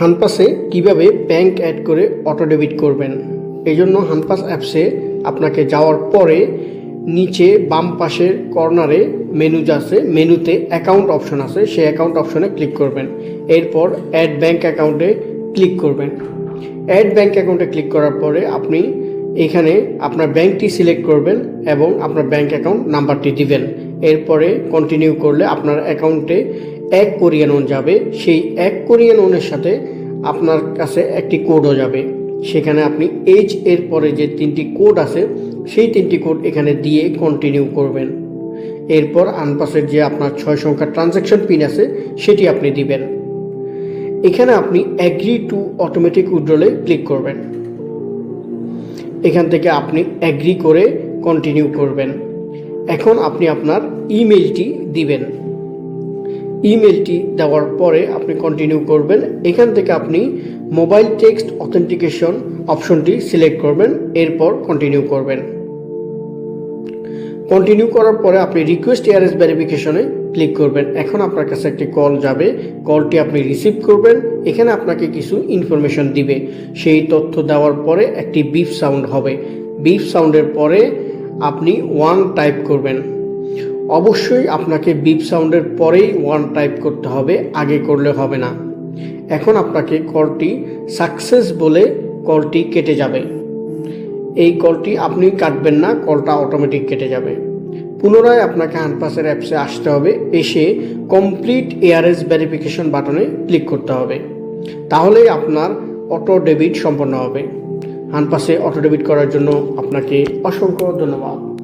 হানপাসে কীভাবে bank add করে auto debit করবেন? এই জন্য হানপাস অ্যাপসে আপনাকে যাওয়ার পরে নিচে বাম পাশের কর্নারে মেনু আছে, মেনুতে অ্যাকাউন্ট অপশন আছে, সেই অ্যাকাউন্ট অপশনে ক্লিক করবেন। এরপর অ্যাড ব্যাংক অ্যাকাউন্টে ক্লিক করবেন। অ্যাড ব্যাংক অ্যাকাউন্টে ক্লিক করার পরে আপনি এখানে আপনার ব্যাংকটি সিলেক্ট করবেন এবং আপনার ব্যাংক অ্যাকাউন্ট নাম্বারটি দিবেন। এরপরে কন্টিনিউ করলে আপনার অ্যাকাউন্টে এক কোরিয়ান ওন যাবে, সেই এক কোরিয়ান ওনের সাথে আপনার কাছে একটি কোডও যাবে। সেখানে আপনি এইচ এর পরে যে তিনটি কোড আছে, সেই তিনটি কোড এখানে দিয়ে কন্টিনিউ করবেন। এরপর আনপাসের যে আপনার ছয় সংখ্যার ট্রানজ্যাকশন পিন আছে, সেটি আপনি দিবেন। এখানে আপনি অ্যাগ্রি টু অটোমেটিক উইড্রলে ক্লিক করবেন। এখান থেকে আপনি অ্যাগ্রি করে কন্টিনিউ করবেন। এখন আপনি আপনার ইমেলটি দিবেন। ইমেলটি দেওয়ার পরে আপনি কন্টিনিউ করবেন। এখান থেকে আপনি মোবাইল টেক্সট অথেন্টিকেশন অপশনটি সিলেক্ট করবেন, এরপর কন্টিনিউ করবেন। কন্টিনিউ করার পরে আপনি রিকোয়েস্ট এয়ারএস ভেরিফিকেশনে ক্লিক করবেন। এখন আপনার কাছে একটি কল যাবে। কলটি আপনি রিসিভ করবেন। এখানে আপনাকে কিছু ইনফরমেশন দিবে। সেই তথ্য দেওয়ার পরে একটি বিফ সাউন্ড হবে। বিফ সাউন্ডের পরে আপনি ওয়ান টাইপ করবেন। অবশ্যই আপনাকে বিপ সাউন্ডের পরেই ওয়ান টাইপ করতে হবে, আগে করলে হবে না। এখন আপনাকে কলটি সাকসেস বলে কলটি কেটে যাবে। এই কলটি আপনি কাটবেন না কলটা অটোমেটিক কেটে যাবে। পুনরায় আপনাকে হানপাসের অ্যাপসে আসতে হবে, এসে কমপ্লিট এআরএস ভেরিফিকেশন বাটনে ক্লিক করতে হবে। তাহলেই আপনার অটো ডেবিট সম্পন্ন হবে। হানপাসে অটো ডেবিট করার জন্য আপনাকে অসংখ্য ধন্যবাদ।